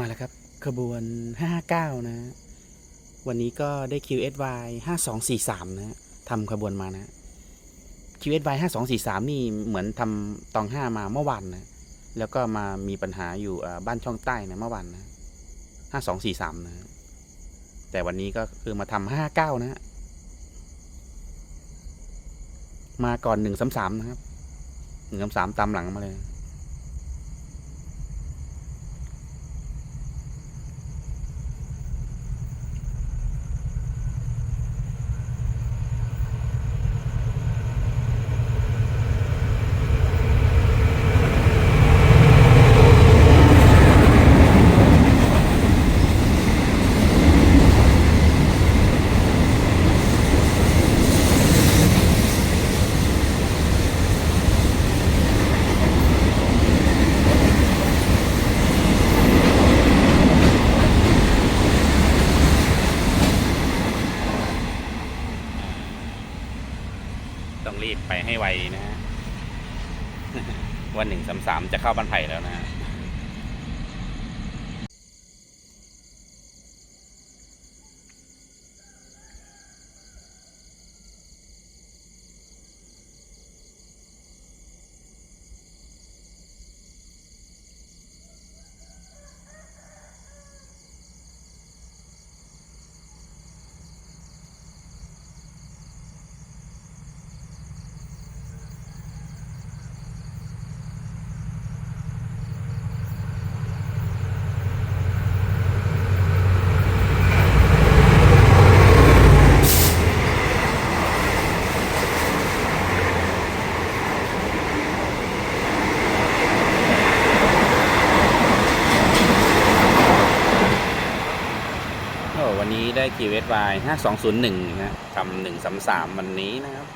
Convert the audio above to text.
มาแล้วครับขบวน 559 นะ วันนี้ก็ได้ QSY 5243 นะทำขบวนมานะ QSY 5243 นี่เหมือนทำตอง 5 มาเมื่อวานนะ แล้วก็มามีปัญหาอยู่บ้านช่องใต้นะเมื่อวานนะ 5243 นะ แต่วันนี้ก็คือมาทำ59นะ มาก่อน 133 นะครับ 133 ตามหลังมาเลย ต้องรีบไปให้ไวนะฮะวันหนึ่งสามสามจะเข้าบ้านไผ่แล้วนะฮะ วันนี้ได้ QSY 5201นะทำ133วันนี้นะครับ